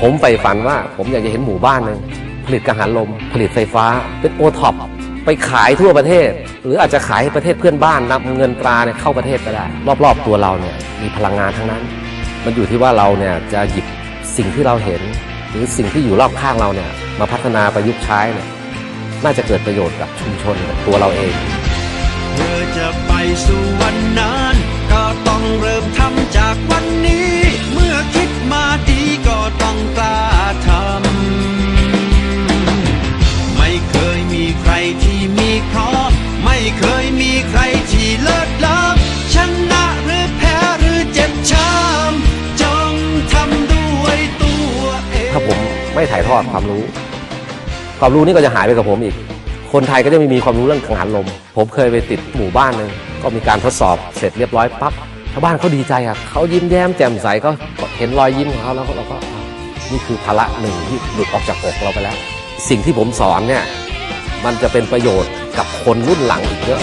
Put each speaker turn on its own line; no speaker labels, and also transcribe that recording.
ผมใฝ่ฝันว่าผมอยากจะเห็นหมู่บ้านหนึ่งผลิตกังหันลม ผลิตไฟฟ้า เป็นโอท็อปไปขายทั่วประเทศ หรืออาจจะขายให้ประเทศเพื่อนบ้านนำเงินตราเนี่ยเข้าประเทศก็ได้ รอบๆตัวเราเนี่ยมีพลังงานทั้งนั้น มันอยู่ที่ว่าเราเนี่ยจะหยิบสิ่งที่เราเห็น หรือสิ่งที่อยู่รอบข้างเราเนี่ยมาพัฒนาประยุกต์ใช้เนี่ยน่าจะเกิดประโยชน์กับชุมชนกับตัวเราเอง
เธอจะไปสู่วันนั้นก็ต้องเริ่มทำ
ถ้าผมไม่ถ่ายทอดความรู้ ความรู้นี่ก็จะหายไปกับผมอีก คนไทยก็จะไม่มีความรู้เรื่องกังหันลม ผมเคยไปติดหมู่บ้านหนึ่งก็มีการทดสอบเสร็จเรียบร้อยปั๊บชาวบ้านเขาดีใจอะเขายิ้มแย้มแจ่มใสก็เห็นรอยยิ้มของเขาแล้วเราก็นี่คือภาระหนึ่งที่หลุดออกจากอกเราไปแล้ว สิ่งที่ผมสอนเนี่ยมันจะเป็นประโยชน์กับคนรุ่นหลังอีกเยอะ